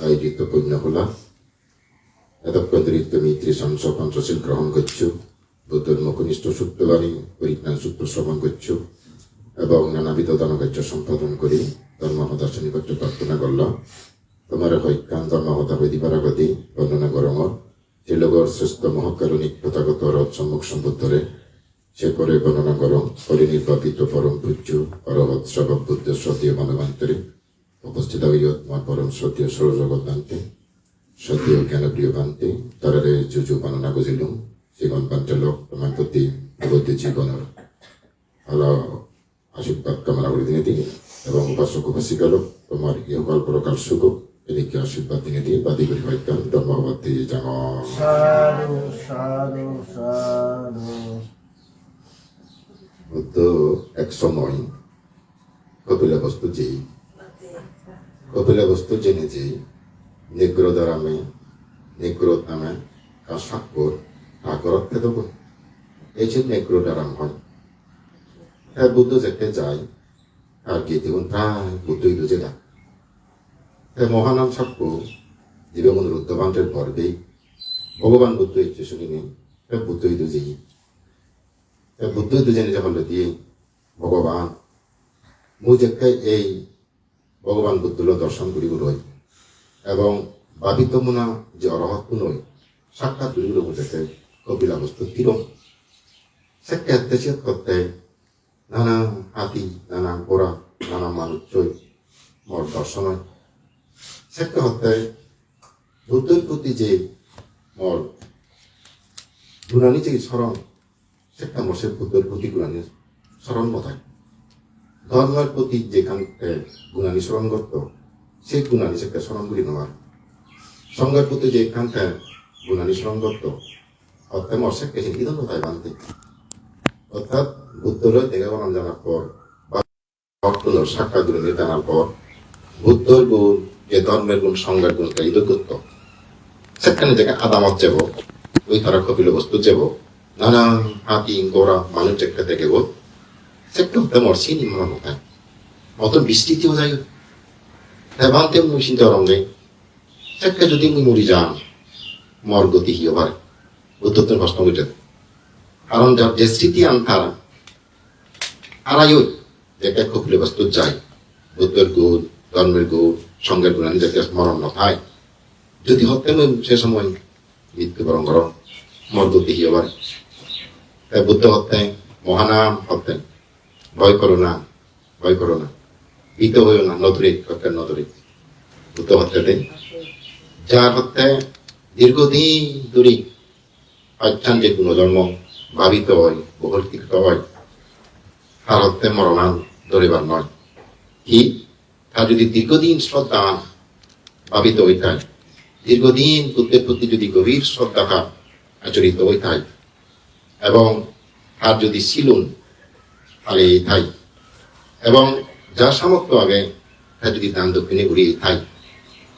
আয়োজিত পুণ্যকলা এতক্ষণ দরিদ্র মিত্রী সংস পঞ্চশীল গ্রহণ করছ বুদ্ধের মুখনিষ্ঠ সূত্রবাণী পরিজ্ঞান সূত্র শ্রবণ করছ এবং নানাবিধ দানকার্য সম্পাদন করে ধর্মহতা শনিবার্য প্রার্থনা করল। তোমার হৈকান ধর্মহতা বৈদিপারাগতি বর্ণনা গরমর যে লগর শ্রেষ্ঠ মহাকারণিক প্রথাগত রথ সম্মুখ সম্বুদ্ধরে, সে পরে বর্ণনা করম পরিনির্বাপিত পরম পূজ্য অরহৎ শ্রবক বুদ্ধ শ্রদ্ধীয় মানবান্তরে উপস্থিত হইয় তোমার পরম শ্রদ্ধীয় সৌরজগৎ বান্তে শ্রদ্ধেয় জ্ঞানপ্রিয় বান্তে তারারে যুজু বর্ণনা বুঝিলুম জীবন পাঞ্চালক তোমার প্রতি বুদ্ধ জীবনের ভালো আশীর্বাদ কামনা করে দিনে দিই এবং উপাসক উপাসিকালোক তোমার ইহকাল পরকাল সুখ এদিকে আশীর্বাদ দিনে দিয়ে বাদি করি হইতাম ধর্মবাদ দিয়ে জানো সাধু এক সময় কপিলা বস্তু যেই কপিলা বস্তু জেনে যেই নিগ্রোদারামে নিগ্রোদ নামে কাশাকুর ঠাকুরত দেব এই যে নেগ্রোদারাম হয় হ্যাঁ বুদ্ধ যেতে যায় আর কি দেখুন প্রায় বুদ্ধই দুজে না হ্যাঁ মহানাম সাক্ষ্য জীবন রুদ্রবান্তের পর্বেই ভগবান বুদ্ধ ইচ্ছে শুনিনি হ্যাঁ বুদ্ধই দুজেই বুদ্ধই দুজনে যখন দিয়ে ভগবান মু এই ভগবান বুদ্ধল দর্শন করিব রই এবং বাবিত মুনা যে অরহত নয়, সাক্ষাৎ মু যেতে কপিলা বস্তু কিরম সেকে তেচিয়ত করতে নানা হাতি, নানা ঘোড়া, নানা মানুষ চই মোর দর্শন হয় সেকে হতে বুদ্ধের প্রতি যে মর গুণানি যে স্মরণ সেটা মশের বুদ্ধের প্রতি গুণানি স্মরণ বোধহয় ধর্মের প্রতি যেখান গুণানি স্মরণ করত সেই গুণানি সেটা স্মরণ করি নেওয়ার। সঙ্গের প্রতি যে এখানটা গুণানি স্মরণ করত অর্থাৎ মোর সেকে হিন্দি ধন্যতায় বানতে অর্থাৎ বুদ্ধর দেখা বনাম জানার পর, বা সাক্ষাৎ গুণে জানার পর, বুদ্ধর গুণ, যে ধর্মের গুণ সঙ্গের গুণ ইদ করত সেখানে যেখানে আদামত যাব ওই তারা কপিল বস্তু যাব নানা হাতি গোড়া মানুষ একটা দেখে গো সেটা হতে মরছি নি মনে হতে অত বিস্তৃতিও যাই দেবান্তে মুই চিন্তা যদি মুই মরি যান মর গতি হিও পারে বুদ্ধত্বের প্রশ্ন উঠে কারণ যার যে স্মৃতি আন তারা আড়াই ওই যেটা কপিল বস্তু যায় বুদ্ধের গুণ ধর্মের গুণ সঙ্গের গুণ যাতে স্মরণ নথায় যদি হতে মুই সে সময় মৃত্যুবরণ করো মর গতি হিও পারে বুদ্ধ হত্যে মহানাম হত্যে ভয় করো না, ভয় করো না। ভীত হইও না নদরে হত্যা নদরে বুদ্ধ হত্যা দেয়। যার হত্যা দীর্ঘদিন ধরে পাচ্ছান যে কোনো জন্ম ভাবিত হয় বহুলকৃত হয়, তার হত্যা মরণান ধরিবার নয়। কি? তার যদি দীর্ঘদিন শ্রদ্ধা ভাবিত হইতায় দীর্ঘদিন বুদ্ধের প্রতি যদি গভীর শ্রদ্ধা আচরিত হইতায় এবং তার যদি সিলুন এই থাই। এবং যার সামর্থ্য আগে তার যদি দান দক্ষিণে ঘুরিয়ে থাই।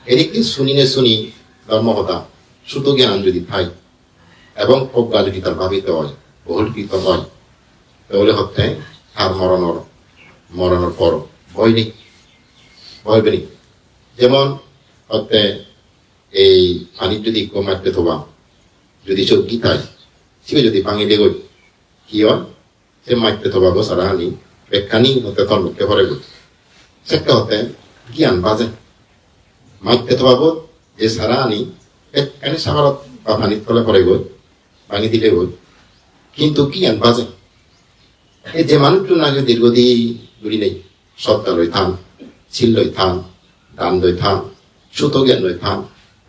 এদিকে শুনিনে শুনি ধর্মহতা সুত জ্ঞান যদি থাই। এবং প্রজ্ঞা যদি তার ভাবিত হয় বহুলকৃত হয়, তাহলে হচ্ছে তার মরণর, মরণের পর ভয় নেই। ভয় নেই যেমন হচ্ছে এই পানির যদি কমাতে থবা যদি চোখ গীতায় সিবে যদি ভাঙি দেগই কি হয়? সে মাইতে থবা গো সারা আনি হতে তোর মুখে ভরে হতে জ্ঞান বাজে। মাইতে গো যে সারা আনি, বেকানি সাগরত বা পানির তলে ভরে গই ভাঙি কিন্তু জ্ঞান বাজে। এই যে মানুষজন আগে দীর্ঘদিন ঘুরি নেই সত্তা লই থান ছিল লই থান দান লই থান সুত জ্ঞান লই থান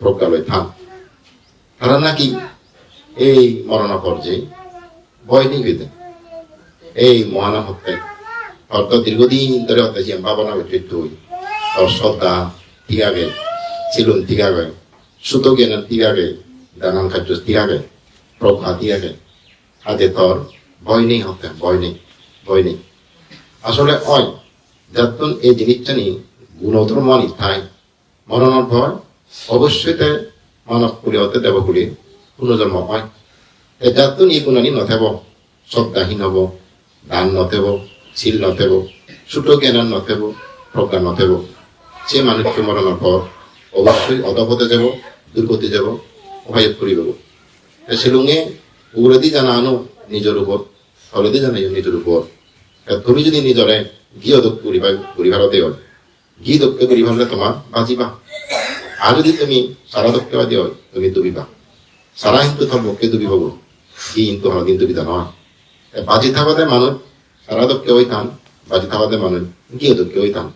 প্রজ্ঞা লই থান তারা নাকি এই মরণ পর্যায়ে ভয় নেই হইতে এই মহানা হত্যা অর্থাৎ দীর্ঘদিন ধরে হত্যা ভাবনা ব্যক্তিত্ব তোর শ্রদ্ধা ঠিক আগে ছিলুন ঠিক আগে সুত জ্ঞান ঠিক আগে দানান খাদ্য ঠিক আগে প্রজ্ঞা ঠিক আগে আদে তোর ভয় নেই হত্যা ভয় নেই ভয় নেই। আসলে অয় যাতন এই জিনিসটা নিয়ে গুণধর মন ইথায় মরণের ভয় অবশ্যই তাই মানব কুলি হতে দেবকুলি পুনর্জন্ম হয়। যাতন এই গুণানি নথেব, শ্রদ্ধাহীন হব। দান নথেব শিল নথেব ছোট জ্ঞান নথেব, প্রজ্ঞা নথেব। সে মানুষকে মরণের পর অবশ্যই অধপথে যাব, দুর্গতি যাব অভায়ত কৰি যাব শ্বিলঙে উগ্ৰদি জানা আনো নিজৰ ওপৰত ফলদি জানাই নিজৰ ওপৰত তুমি যদি নিজৰে গি অদক্ষ কৰিবা পৰিবাৰতে হয় গি দক্ষ ভালে তোমাৰ বাজিবা আৰু যদি তুমি চাৰা দক্ষবাদী হয়, তুমি ডুবিবা। চাৰা কিন্তু ধৰ্মকে ডুবিব গ'ল গি কিন্তু হৰদিন বাজি থাকোঁতে মানুহ চাৰা দক্ষ হৈ থান বাজি থাকোঁতে মানুহ গি অদক্ষ হৈ থান।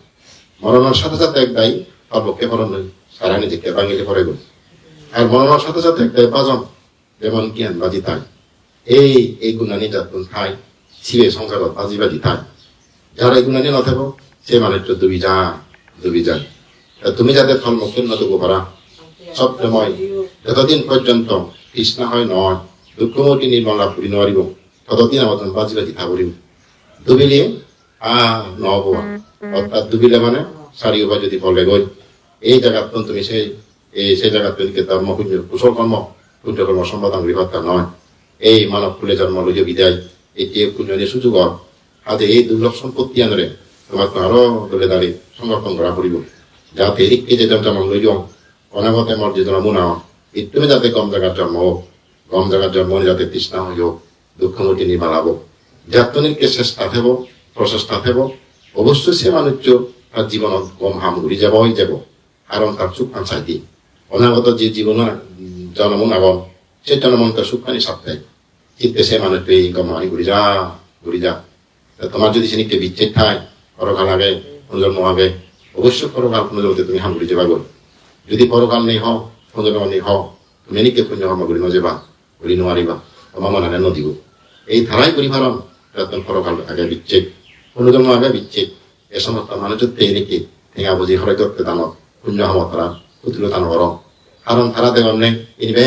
মৰণৰ সাথে সাথে এক দায়ী ধর্মকে মরণ নয়, সারা নিজেকে বাঙালি পরে গেল আর মরণের সাথে সাথে এক দায়ী বাজম যেমন জ্ঞান বাজি থাই এই এই গুণা নির্যাতন থাই শিবে সংসারত বাজি বাজি থাই যারা এই গুণানি নথাকো সে মানুষটা ডুবি যা ডুবি যায়। তা তুমি যাতে ধর্মকে নতুব পারা। সবসময় যতদিন পর্যন্ত কৃষ্ণ হয়, নয় দুঃখমূর্তি নির্মল করি নোৱাৰিব ততদিন আমার বাজি বাজি থাকরিব ডুবিলে আহ নহব অর্থাৎ ডুবিলে মানে চাৰিওপা যদি পলে গৈ এই জাগাত তুমি সেই এই সেই জাগাত তুমি ধৰ্ম শূন্য কুশল কৰ্ম শূন্য কৰ্ম সম্পাদন কৰি পাত্তা নহয় এই মানৱ ফুলে জন্ম লৈ বিদায় এতিয়া পুণ্যনি সুযোগ। আজি এই দুৰ্লভ সম্পত্তি আনৰে তোমাক আরও দলে দাঁড়িয়ে সংরক্ষণ করা পড়িব। যাতে এদিকে যে জন্ম লৈ যাওঁ অনাগতে যিজন মোনা ইত্যুমে যাতে কম জাগাত জন্ম হোক কম জাগাত জন্ম যাতে তৃষ্ণা হৈ হোক দুঃখমূর্তি নির্মালাব যাত্রনিকে চেষ্টা থাকব প্রচেষ্টা থাকব অবশ্যই সে মানুষ তার জীবনত কম হাম ঘুরি যাব হয়ে যাব। কারণ তার সুখ চাইতি অনাগত যে জীবন জনমন আগম সে জনমন তার সুখানি সাপ্তাহিক চিত্তে সে মানুষকে এই কম হানি ঘুরি যা ঘুরি যা। তা তোমার যদি সেদিকে বিচ্ছেদ খায় পরকাল আগে পুনর্জন্ম হবে অবশ্যই পরকাল পুনর্জন্মতে তুমি হাম ঘুরি যাবা গো যদি পরকাল নেই হও পুনর্জন্ম নেই হও, তুমি এনেকে পুণ্যকর্ম ঘুরি নযাবা ঘুরি নোৱাৰিবা। তোমার মনে নদীব এই ধারাই পরিভারণ রতন পরকাল আগে বিচ্ছেদ পুনর্জন্ম আগে বিচ্ছেদ। এ সমস্ত মানুষের এনেকে ঠেঙা বুঝি হরে করতে দানত পুণ্য হম তারা কুতুলো দান কর কারণ তারা দেওয়ার নেই ইনিবে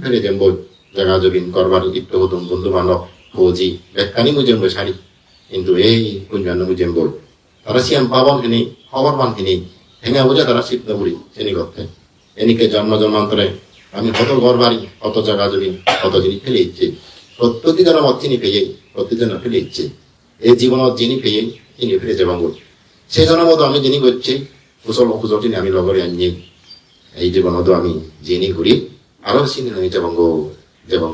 ফেলে যেন বই জায়গা জবিন, করবার ইপ্ত হতুন বন্ধু বান্ধব ফৌজি বেকানি মুজেন বই সারি কিন্তু এই পুণ্যান্ন মুজেন বই তারা সিয়াম পাবন হেনি খবর হেনি, ঠেঙা বুঝে তারা সিদ্ধ বুড়ি শ্রেণি করতে এনিকে জন্ম জন্মান্তরে আমি কত ঘর বাড়ি কত জায়গা জমি কত জিনিস ফেলে ইচ্ছে। প্রত্যেকটি মত চিনি পেয়ে প্রত্যেক যেন ফেলে ইচ্ছে। এই জীবনত যিনি পেয়ে তিনি ফিরে যাবাং সেই জনমতো আমি যিনি করছি, কুশল অকুশল তিনি আমি লগরে আনি এই জীবনত আমি যিনি ঘুরি আরও চিনি আমি যাবাং যাবাং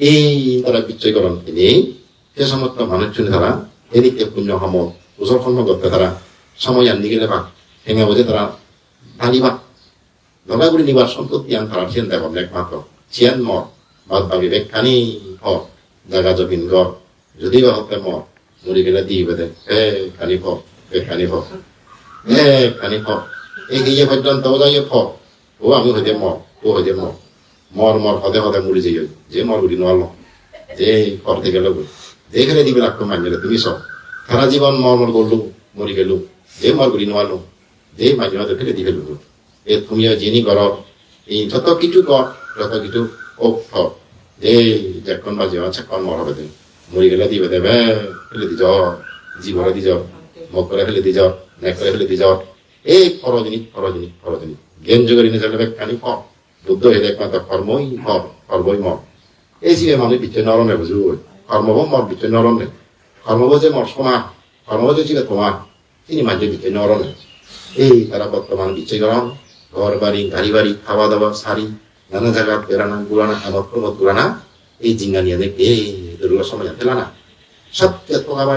এই তারা বিচ্ছয়করণ তিনি সে সমস্ত মানুষজনে তারা এদিকে পুণ্য সম কুশল কর্ম করতে তারা, সময় আনি গেলে বা হেঙে বোঝে তারা ঢালিবা নগাগুড়ি নিবার সম্পত্তি আন তারা চিন্তা করলে একমাত্র। চিয়ান মর বাদ বাকি বেখানি হক জাগা জমিন ঘর যদি বা হতে মর মুড়ি গেলে দিয়ে বেদে হে খানি ফক হে খানি ফক হে খানি ফক এই গিয়ে পর্যন্ত ও যাই ফক ও আমি হইতে মর, ও হইতে মর। মর মর, হদে হদে মুড়ি যাই যে মর গুড়ি নোয়াল, যে করতে গেল খেলে দিবে রাখতো মানিলে তুমি সব। সারা জীবন মর মর করলু মরি গেলু, যে মর গুড়ি নোয়ালো, যে মাঝে মাঝে ফেলে এ তুমিও যিনি কর। এই যত কিছু কর, যত কিছু ও ফক যে যখন বাজে আছে কন মর হবে দেয় মরি গেলে দিবে, দেবে, ফেলে দি যাও জীবনে দি যাও মুখ করে ফেলে দি যাও নেক করে ফেলে দি যাও এই ফরজনী ফরজনী ফরজনী জ্ঞান যুগের নিজের ব্যাখ্যানি ফর বুদ্ধ হয়ে একমাত্র কর্মই ফর কর্মই মর। এই যে মানুষ বিচ্ছে নরমে বুঝব কর্মব মর বিচ্ছে নরমে কর্মব যে মর সমান কর্মব যে ছিল, তোমার। তিনি মাঝে বিচ্ছে নরমে এই তারা বর্তমান বিচ্ছে গরম ঘর বাড়ি গাড়ি বাড়ি খাওয়া দাওয়া শাড়ি, নানা জায়গা বেড়ানা গুড়ানা আমদ প্রমোদ গুড়ানা এই জিঙ্গা নিয়ে দেখে এই দুর্গা সময় ফেলা না। সত্যি তোমার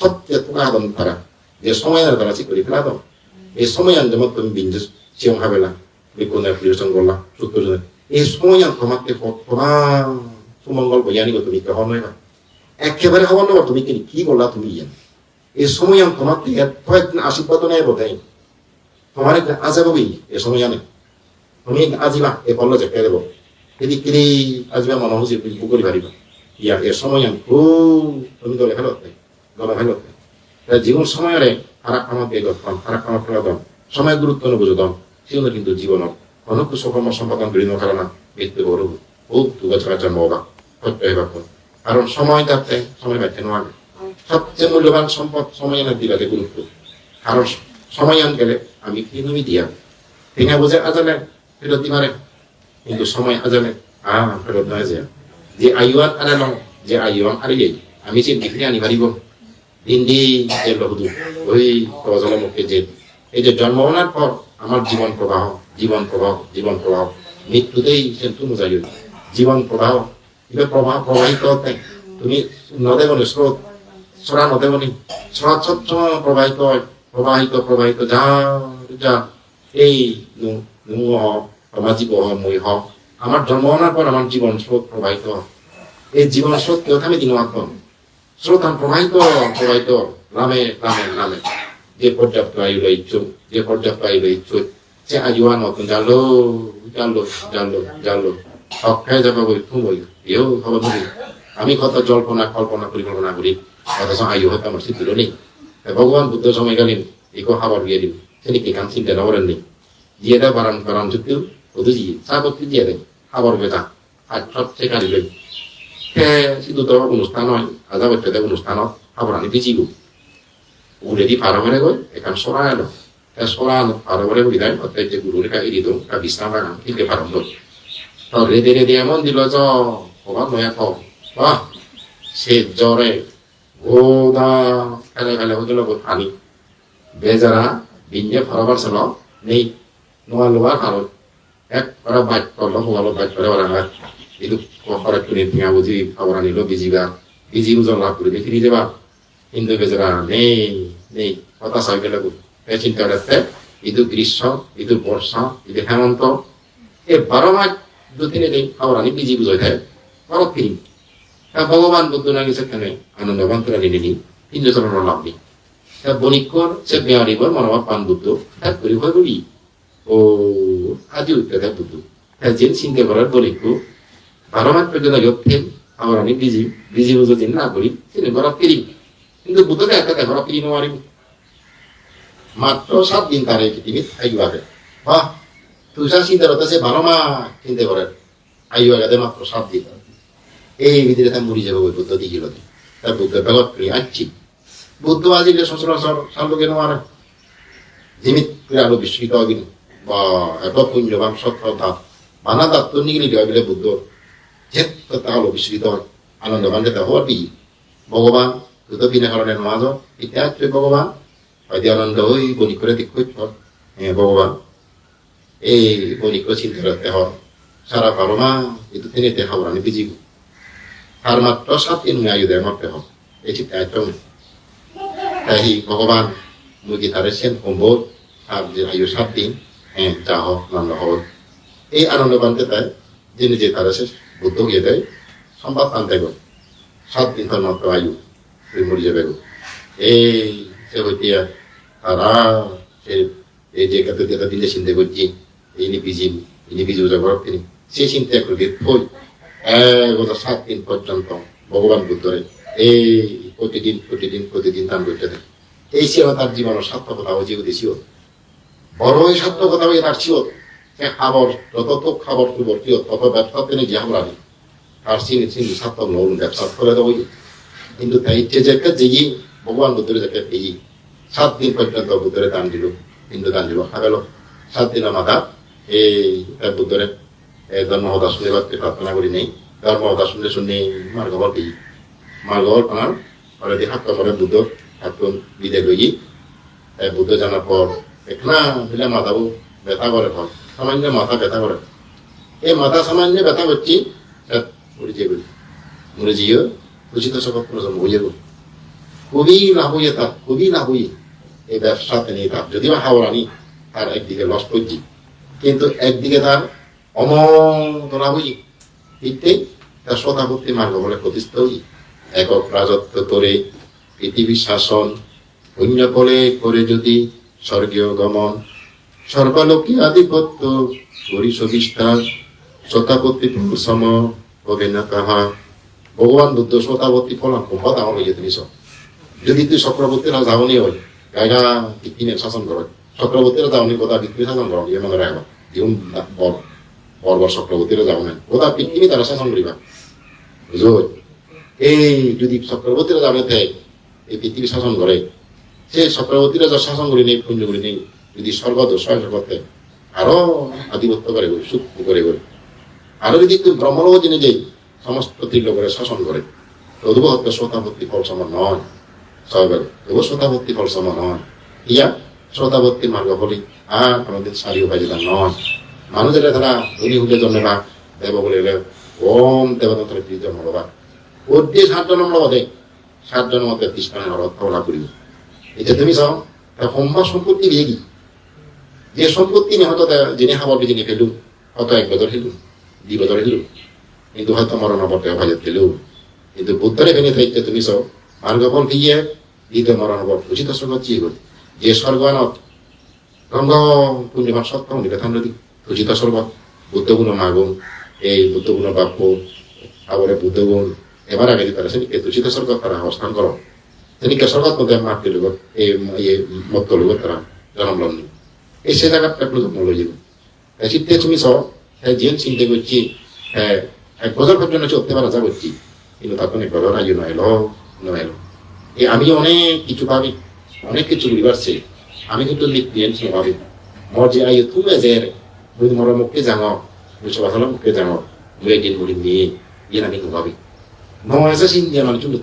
সত্যি তোমার আদম তারা। যে সময় তারা চিকরি ফেলা দাও এই সময় আন যেমন তুমি বিঞ্জ সিয়ং হাবেলা বিকুনের প্রিয়জন করলা সূত্র এই সময় আন তোমাকে তোমার সুমঙ্গল বৈজ্ঞানিক তুমি কেহন নয় না। একেবারে হওয়ার নয়, তুমি কি করলা তুমি এই সময় তোমার আশীর্বাদ নেই একটা আজাবই এ সময় জানে। তুমি আজিবা এ পল্ল জেকে দেব। এদিক কিনি আজিবা মন হুজি পুকুরি পারিবা ইয়ার এ সময় খুব তুমি দলে ফেলত দলে ফেলত জীবন সময়ের আরাক আমার বেগত আরাক আমার ফেলাদম সময় গুরুত্ব নবুঝদম সেগুলো কিন্তু জীবন অনেক সুকর্ম সম্পাদন করি নকারণ মৃত্যু বড় খুব দুগাছাড়া জন্ম হবা। সত্য হইবা কারণ সময় থাকতে সময় ব্যর্থ নোয়াবে সবচেয়ে মূল্যবান সম্পদ সময় এনে দিলাকে গুরুত্ব। কারণ সময় আন গেলে আমি কি নবী দিয়া। ভেঙে বোঝে আজালে ফেরত দি পারে কিন্তু সময় আজালে আহ, ফেরত নয় যে। যে আইওয়ান আরে লং যে আইওয়ান আরে এই আমি যে ডিগ্রি আনি পারিব দিন দিন যে লহুদু ওই কজল মুখে যে এই যে জন্ম হওয়ার পর আমার জীবন প্রবাহ জীবন প্রবাহ জীবন প্রবাহ। মৃত্যুতেই সে তুমি যাই জীবন প্রবাহ এটা প্রবাহ প্রবাহিত হতে তুমি নদে বলে স্রোত সরা নদে বলি স্রোত সবসময় প্রবাহিত হয়। প্রবাহিত প্রবাহিত, যা যা, এই নু- নু হ আমার জীব হ মই হ আমার জন্ম হওয়ার পর আমার জীবন স্রোত প্রবাহিত। এই জীবন স্রোত কেউ থামে দিন মাত্র স্রোত প্রবাহিত প্রবাহিত নামে নামে নামে যে পর্যাপ্ত আয়ু রয়েছে যে পর্যাপ্ত আয়ু রয়েছে সে আয়ুয়ান মতন জানলো জানলো জানলো জানলো। অক্ষয় যাবে বই তুমি এও খবর ধরি। আমি কত জল্পনা, কল্পনা, পরিকল্পনা করি। অথচ আয়ু হয়তো আমার সিদ্ধ নেই। ভগবান বুদ্ধ সময়কালীন ইকো খাবার দিয়ে দিন তিনি কি কান চিন্তা নকরেন নেই দিয়ে দেয় বারান বারান যুক্তিও ওদের দিয়ে চাপত্তি দিয়ে দেয় খাবার বেটা আর সবচেয়ে কারি লই সে সিদ্ধ অনুষ্ঠান হয় আজা বাচ্চাদের অনুষ্ঠানত খাবার আনি বেচিব উলেদি পার করে গৈ এখান চৰাই আনো তা চৰাই আনো পাৰ করে বিদায় অর্থাৎ যে গুরুর কা এরি দো বিশ্রাম রাখান কিন্তু পারম দো তো রেদে রেদে এমন দিল জ ভগবান নয়া ক বাহ সে জ্বরে গোদা ফেলে ফেলে হতে লোক পানি বেজারা বিঞ্জে ফরাবার ছিল নেই। নোয়া লোয়া কারণ এক ওরা বাইক করল হোয়ালো বাইক করে ওরা হয় itu kora kuni tinga buji awara ni lo biji ga biji ujon la kuri bekiri deba ইন্দু বেজরা, নেই নেই। কথা সাইকে লাগু এ চিন্তা রাখতে ইদু গ্রীষ্ম, ইদু বর্ষা, ইদু হেমন্ত। এ বারো মাস, দু তিনে দিন আবার আমি বিজি বুঝাই দেয়। বড় ফিরি ভগবান বুদ্ধ নাকি সেখানে আনন্দ বান্তরা নিয়ে নি তিনজো চরণ লাভ নেই। তা বণিকর সে বেয়ারিবর মনোভাব পান বুদ্ধ, তার করি হয় বলি। ও আদি উত্তর দেয় বুদ্ধ। তা যে চিন্তা করার বণিক বারো মাস পর্যন্ত যথেন আবার আমি বিজি বিজি বুঝো দিন না করি, তিনি বড় ফিরি। কিন্তু একটা দেখো পিড়ি নোয়ারি মাত্র সাত দিন তার এই পৃথিবীত আয়ু আগে বাহ তুষার চিন্তা করতেছে বারো মা চিন্তা করেন। আয়ু আগে মাত্র সাত দিন। এই ভিতরে তাই মরি যাবে ওই বুদ্ধ দিছিল তার বুদ্ধ বেগত করি বুদ্ধ বুদ্ধ যে বিস্মিত බුද්ධවාදීන්ගේ සසරසර සම්බගෙනවන දිමිත් ක්‍රියාලු විශ්විතවගින් අපකුඤ්ඤ වං සත්‍රදා මනදක් තුනිගිලි ගවිල බුද්ධෝ ජෙත්තතාලු විශ්විතවන් আনন্দ বান্ধে হওয়াটি ভগবান দুটো বিনা কারণের মাঝ ইতিহাস ভগবান, হয়তো আনন্দ ওই বণিক করে দেখ ভগবান, এই বণিক চিন্তা করতে হয়। সারা বারো মা, কিন্তু তিনি দেখাবো আমি বিজিব। তার মাত্র সাত দিন আয়ু দেয় মারতে হবে এই চিন্তা তাই ভগবান মুগি তারে সেন আর যে আয়ু সাত দিন হ্যাঁ যা হোক নান্দ হোক। এই আনন্দ বানতে তাই যিনি যে তারা বুদ্ধ গিয়ে দেয় সম্পাদ আনতে গেল সাত দিন তার মাত্র আয়ু, তুই মরে যাবে এই সে হইতিয়া তারা সে, এই যে কত দেখা দিলে চিন্তা করছি ইনি বিজি ইনি বিজি যাব তিনি, সে চিন্তা করবে থই এক সাত দিন পর্যন্ত ভগবান বুদ্ধরে এই প্রতিদিন প্রতিদিন প্রতিদিন দান করতে থাকে এই সেবা তার জীবনের সার্থকতা ও জীব দিছিও বড়ই সার্থকতা হয়ে তার ছিল। খাবার যত তো খাবার তুবর কিয় তত ব্যবসা তিনি যে আমরা আর চিনি চিনি, সার্থক নতুন ব্যবসা করে দেবো কিন্তু তাই ইচ্ছে যে একটা যেই ভগবান বুদ্ধের যে একটা এই সাত দিন পর্যন্ত বুদ্ধরে দান দিল, হিন্দু দান দিল হাগালো সাত দিনের মাথা এই তার বুদ্ধরে, এই ধর্মহতা শুনিবার প্রার্থনা করি নেই। ধর্মহতা শুনলে শুনি মার্গবল দিই মার্গবল পানার অলরেডি হাত করে বুদ্ধ হাত লই তাই বুদ্ধ জানার পর একনা মিলে মাথাবো ব্যথা করে ফল সামান্য মাথা ব্যথা করে এই মাথা সামান্য ব্যথা করছি মরে যাবে মরে যেও উচিত সকল প্রজন্ম হয়ে খুবই লাভ হয়ে তার খুবই লাভ হয়ে এই ব্যবসা তিনি তার যদিও হাওড়ানি তার একদিকে লস করছি কিন্তু একদিকে তার অমন্ত লাভ হই ইতে তার শতাব্দী মার্গ বলে প্রতিষ্ঠিত হই একক রাজত্ব করে পৃথিবী শাসন অন্য করে করে যদি স্বর্গীয় গমন, সর্বালোকী আধিপত্য গরিষ বিস্তার শতাপত্তি সম হবে না তাহা ভগবান বুদ্ধ ফলান খুব ডাঙৰ হয়ে তুমি সব। যদি তুই চক্রবর্তীরা যাওনি হয় গায়গা কিনে শাসন করে। চক্রবর্তীরা যাওনি কোথা বিক্রি শাসন করো ইয়ে মনে রাখবা। যেমন বর বর বর চক্রবর্তীরা যাও না কোথা বিক্রি তারা শাসন করিবা। বুঝো? এই যদি চক্রবর্তীরা যাওনে থাকে এই পৃথিবী শাসন করে, সে চক্রবর্তীরা যা শাসন করি নেই পুণ্য করি নেই, যদি স্বর্গত স্বয়ং করতে আরও আধিপত্য করে সুখ করে করে। আরও যদি তুই ব্রহ্মলোক জেনে যাই সমস্ত ত্রিলোকের শাসন করে তবুও হয়তো শতাবর্তী ফল সমান নয়। সবাই তবু শতাবর্তী ফল সমান নয়। ইয়া শ্রদ্ধাভক্তির মার্গ বলি আর কোনোদিন সারি উপায় নয়। মানুষের তারা ধনী হলে জন্মে বা দেব বলে ওম দেবতন্ত্র প্রিয় জন্ম ওর দিয়ে সাতজন আমরা বলে সাতজন মধ্যে অর্থ লাভ করিব এটা তুমি চাও তা সম্পত্তি দিয়ে কি? যে সম্পত্তি নিয়ে হয়তো তা- যিনি খাবার যিনি ফেলু হয়তো এক বছর ফেলু দুই বছর ফেলু কিন্তু হয়তো মরণ অবর্তে অভাজত ফেলু কিন্তু বুদ্ধরে ভেঙে থাকতে তুমি চাও মার্গফল ফিয়ে দ্বিতীয় মরণ অবর উচিত স্বর্গ চিয়ে গল। যে স্বর্গানত গঙ্গ পূর্ণিমার সত্য নিবেদন নদী উচিত স্বর্গ বুদ্ধগুণ মাগুণ এই বুদ্ধগুণ বাক্য আবরে বুদ্ধগুণ এবার মাতৃ লগত এই এই মত লগত তারা জন্ম লননি এই সে জায়গাটা একটু জন্ম লই যাব চিত্তে তুমি চাও হ্যাঁ জিন চিন্তা করছি হ্যাঁ এক বছর পর্যন্ত চলতে পারা যা করছি। কিন্তু তখন নয় এলো নয় এলো এই আমি অনেক কিছু ভাবি, অনেক কিছু আমি কিন্তু নিত্যি ভাবি মোৰ যে আই তুমি যে মোৰ মুখে মই সবাই মুখে যাওঁ মই এদিন মৰিম নি ইয়ান আমি ভাবি। নয় যে চিন্তা মানে চুলো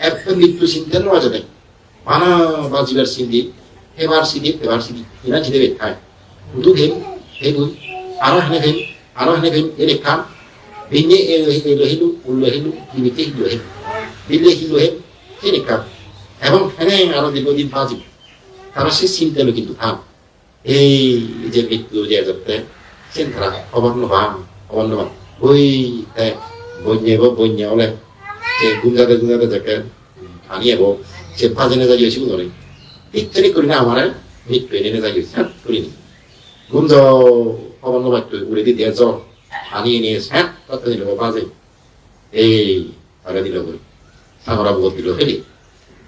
একদম মৃত্যু চিন্তা নয় যাতে মানা বাজিবার চিন্তি এবার চিনি এবার চিনি ইনা চিনি খায় উদু ঘেম হে গুই আরও হেনে ঘেম আরও হেনে ঘেম এনে খাম বিনে এলো হিলু উল্লো হিলু বিনিতে হিলু হেম বিলে হিলু হেম এনে খাম এবং হেনে আরও দীর্ঘদিন বাজিব তারা সে চিন্তালো কিন্তু থাম এই যে মৃত্যু যে যাতে চিন্তা অবর্ণবান অবর্ণবান ওই বন্যে বন্যা হলে যে গুঞ্জাতে গুঞ্জাতে যাকে আনিয়ে সে ভাজনে যাই হয়েছিল ধরে ইত্যাদি করি না আমার মৃত্যু এনে যাই হয়েছে করিনি গুঞ্জ অবর্ণ বাক্য উড়ে দিতে জ আনিয়ে নিয়ে স্যাট করতে দিল বাজে এই আরে দিল বই আমরা বহুত দিল ফেলি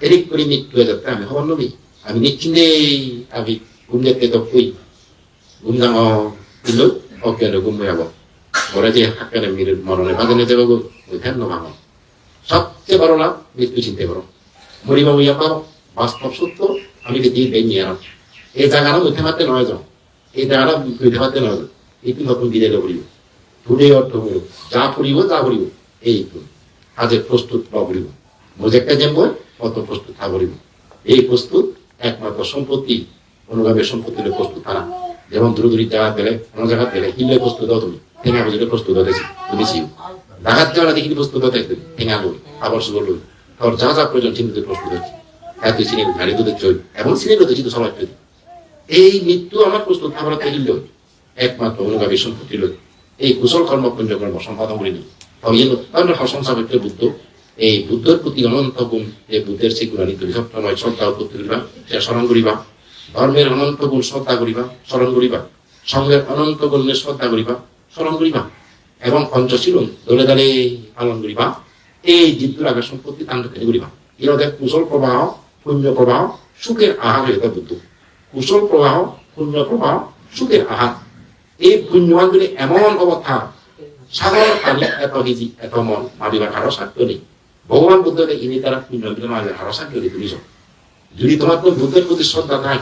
এদিক করে মৃত্যু হয়ে যাচ্ছে আমি হবার নবী আমি নিশ্চিন্তে আমি ঘুম যেতে তো কই ঘুম যাও দিল অজ্ঞান ঘুম হয়ে যাব ওরা যে হাক্কানে মির মরণে বাজানে দেবো গো ওই ফ্যান ভাঙো সবচেয়ে বড় লাভ মৃত্যু চিনতে পারো। মরিবা হইয়া পাও বাস্তব সত্য, আমি কি দিয়ে বেরিয়ে আনাম এই জায়গাটা উঠে মারতে নয় যাও এই জায়গাটা এইটু নতুন বিদায় করিব ঘুরে অর্থ হইব যা পড়িব, তা করিব এই আজে প্রস্তুত বা করিব মোজেকটা যেমন অত প্রস্তুত তা করিব এই প্রস্তুত একমাত্র সম্পত্তি অনুগামের সম্পত্তির প্রস্তুত তারা যেমন দূর দূরি জায়গা পেলে অন্য জায়গা পেলে হিলে প্রস্তুত দাও তুমি ঠেঙা বুঝলে প্রস্তুত হতেছি তুমি চিও ডাকাত যাওয়া দেখি প্রস্তুত হতে তুমি ঠেঙা লই আবার সুগর লই তোর যা যা প্রয়োজন চিন্তিত প্রস্তুত হচ্ছে এত গাড়ি দুধে চই এবং দুধে চিন্তা সবাই চই এই মৃত্যু আমার প্রস্তুত আমার তৈরি একমাত্র অনুগামী সম্পত্তি লই এই কুশল কর্ম পুণ্য কর্ম সম্পাদন করিনি তবে এই অত্যন্ত প্রশংসা করতে বুদ্ধ। এই বুদ্ধের প্রতি অনন্ত গুণ যে বুদ্ধের সেই গুণানিত সত্যময় শ্রদ্ধা করতে করিবা সে স্মরণ করিবা। ধর্মের অনন্ত গুণ শ্রদ্ধা করিবা, স্মরণ করিবা। সঙ্গের অনন্ত গুণের শ্রদ্ধা করিবা। স্মরণ করিবা এবং পঞ্চশীল দলে দলে পালন করিবা। এই জীবগুলো আগে সম্পত্তি কাণ্ড খেলে করিবা। ইরদের কুশল প্রবাহ, পুণ্য প্রবাহ, সুখের আহার হয়ে বুদ্ধ কুশল প্রবাহ, পুণ্য প্রবাহ, সুখের আহার। এই পুণ্যবান যদি এমন অবস্থা সাগর পানি এত কেজি এত মন মারিবার কারও সাধ্য নেই। ভগবান বুদ্ধকে ইনি তারা পুণ্য বিলে মারিবার কারও সাধ্য নেই তুমি যদি তোমার কোনো বুদ্ধের প্রতি শ্রদ্ধা থাকে,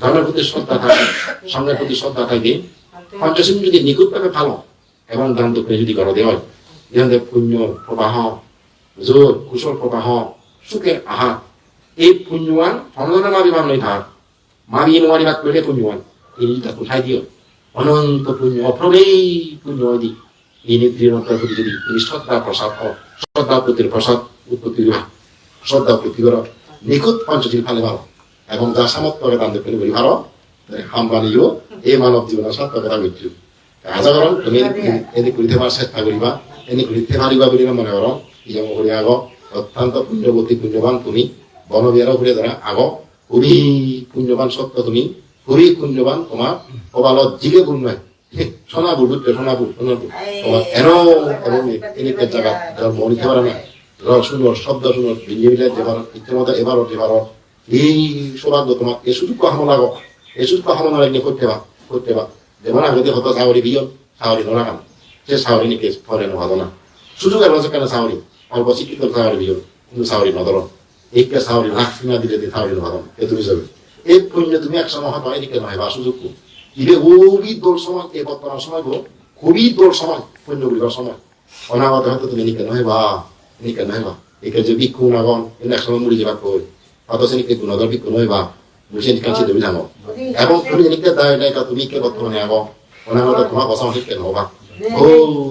ধর্মের প্রতি শ্রদ্ধা থাকে সঙ্গের প্রতি শ্রদ্ধা থাকে পঞ্চশীল যদি নিখুঁতভাবে ভালো এবং দান দক্ষিণে যদি করো দেওয়া যেখানে পুণ্য প্রবাহ, জোর, কুশল প্রবাহ, সুখের আহার, এই পুণ্যৱান ধনজনে মাৰিবান লৈ থাক মাৰি নোৱাৰিবাক কৰিলে পুণ্যৱান এই তাক উঠাই দিয় অনন্ত পুণ্য অপ্ৰমেয় পুণ্য দি। এই নিদ্ৰীণতাৰ প্ৰতি যদি তুমি শ্ৰদ্ধা প্ৰসাদ হওক শ্ৰদ্ধা প্ৰতিৰ প্ৰসাদ উৎপত্তি প্ৰতি কৰ নিখুঁত পঞ্চশীল ফালে ভালো। এবং যা সামর্থ্য দান করি ভালো। হাম্পানিও এই মানৱ জীৱনৰ সাৰ্থকতা মৃত্যু। আজাগৰণ তুমি এনে কৰিতে পাৰ চেষ্টা কৰিবা এনে কৰিতে পাৰিবা বুলি মনে কৰ ইজম কৰি আগ অত্যন্ত পুণ্যৱতী পুণ্যৱান তুমি। বনবিয়াৰ ঘূৰে ধৰা আগ খুবই পুণ্যৱান সত্য তুমি। খুবই পুণ্যৱান তোমাৰ কপালত যিকে গুণ নাই সোণাবুর বুঝতে সোনাবুর সোনাবুর তোমার এন এবং এনেকে জায়গা জন্ম নিতে পারে না সুন্দর শব্দ সুন্দর ভিন্ন মিলে যে ভারত ইচ্ছে মতো এবারও যে ভারত এই সৌভাগ্য তোমার এই সুযোগ হামো লাগো এই সুযোগ হামো লাগলে করতে বা করতে বা যেমন আগে হতো সাউরি বিয়ন সাউরি নড়া কাম সে সাউরি নিকে ফরে নহতো না। সুযোগ এলো সেখানে সাউরি অল্প শিক্ষিত সাউরি বিয়ন কিন্তু সাউরি নদর এইকে সাউরি লাখ না দিলে দিয়ে সাউরি নহতো এ তুমি যাবে। এই পুণ্য তুমি একসময় হতো এদিকে নয় বা সুযোগ ইবে খুবই দোল সময়, এই বর্তমান সময় গো, খুবই দোল সময়, পুণ্য গুলিবার সময়। অনাগত হয়তো তুমি নিকে নয় বা, নিকে নয় বা। একে যে ভিক্ষু নাগন, এনে একসময় মুড়ি যাবা কই অথচ নিকে গুণদর ভিক্ষু নয় বা। 무슨 kanci dulu sama এবং তুমি এদিকে দায় নাই কা তুমি কে বর্তমানে আগো ওনার মতো তোমার কথা ঠিক কেন হবা ও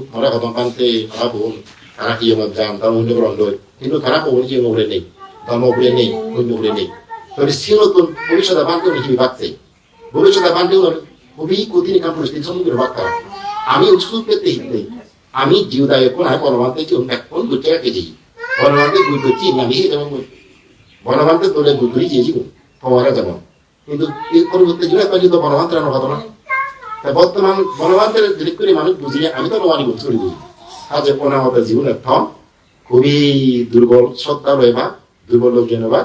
তোমরা কথা পান্তে তারা বল তারা কি আমার জান তার মধ্যে বরং লই কিন্তু তারা কোন কি ওরে নেই ওরে নেই কোন ওরে নেই তবে সিনতুন ভবিষ্যৎ বান্ধব হিসেবে ভাবছে ভবিষ্যৎ বান্ধব খুবই কঠিন কাম পরিস্থিতি সম্মুখীন ভাবতা আমি উৎসুক পেতে হিতে আমি জিউদায় কোন হয় পরমান্তে কি কোন গুটে কেজি পরমান্তে গুটে আমি যেমন বনবান্তে তোলে গুটুরি যে জীবন পরে যেমন কিন্তু এই পরবর্তী যুগে পর্যন্ত বনবান্তের কথা না তা বর্তমান বনবান্তের দিক করে মানুষ বুঝিয়ে, আমি তো নবানি বুঝতে বুঝি আজ অনামত জীবনের ফল খুবই দুর্বল, সত্তা রয়েবা দুর্বল লোক জেনবা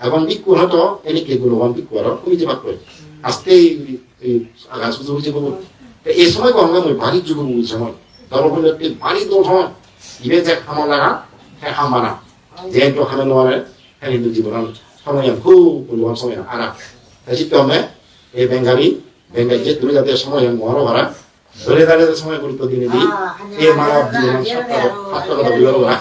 এবং বিক্ষু হতো এনেকে গুণবান বিক্ষু আর তুমি যে বাক করে আজকে এই আগা সুযোগ হয়েছে বলব এই সময় গঙ্গা মই ভারী যুগ বুঝ সময় ধর্মপূর্ণ একটি ভারী দোষ হয়। ইবে যে খামা লাগা হ্যাঁ খামানা যে তো খামে নোয়ারে হ্যাঁ হিন্দু জীবন সময় খুব মূল্যবান সময় আরা তমে এই বেঙ্গালি বেঙ্গালি যে তুমি যাতে সময় মহারো ভাড়া ধরে দাঁড়িয়ে সময় গুরুত্ব দিনে দিই এই মানব জীবন সত্য সত্য কথা বিবর করা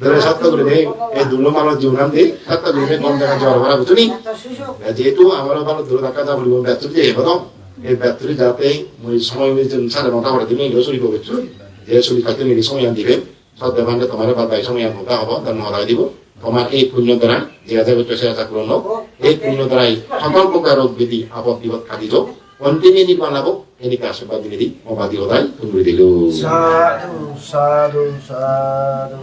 ধরে সত্য করে দেয় এই দুর্ল মানব জীবন দিয়ে সত্য করে কম দেখা যাওয়ার ভাড়া বুঝুনি। যেহেতু আমার ভালো দূরে থাকা যা বলব ব্যর্থ যে হতো এই ব্যর্থটি যাতে সময় সাড়ে নটা করে দিনে এগুলো চুরি করবে। যে চুরি থাকতে নিয়ে সময় আন দেবান্তে তোমার বাদাই সময় ভোগা হব তার নহদাই দিব। তোমার এই পুণ্য দ্বারা যে আছে করতে সে আছে পূরণ এই পুণ্য দ্বারাই সকল প্রকার রোগ বিধি আপদ বিপদ খাদি যোগ অন্তিমে নির্মাণ লাভ এনেকে আশীর্বাদ দিনে দি অবাদি হদাই তুমি দিলো। সাধু সাধু সাধু।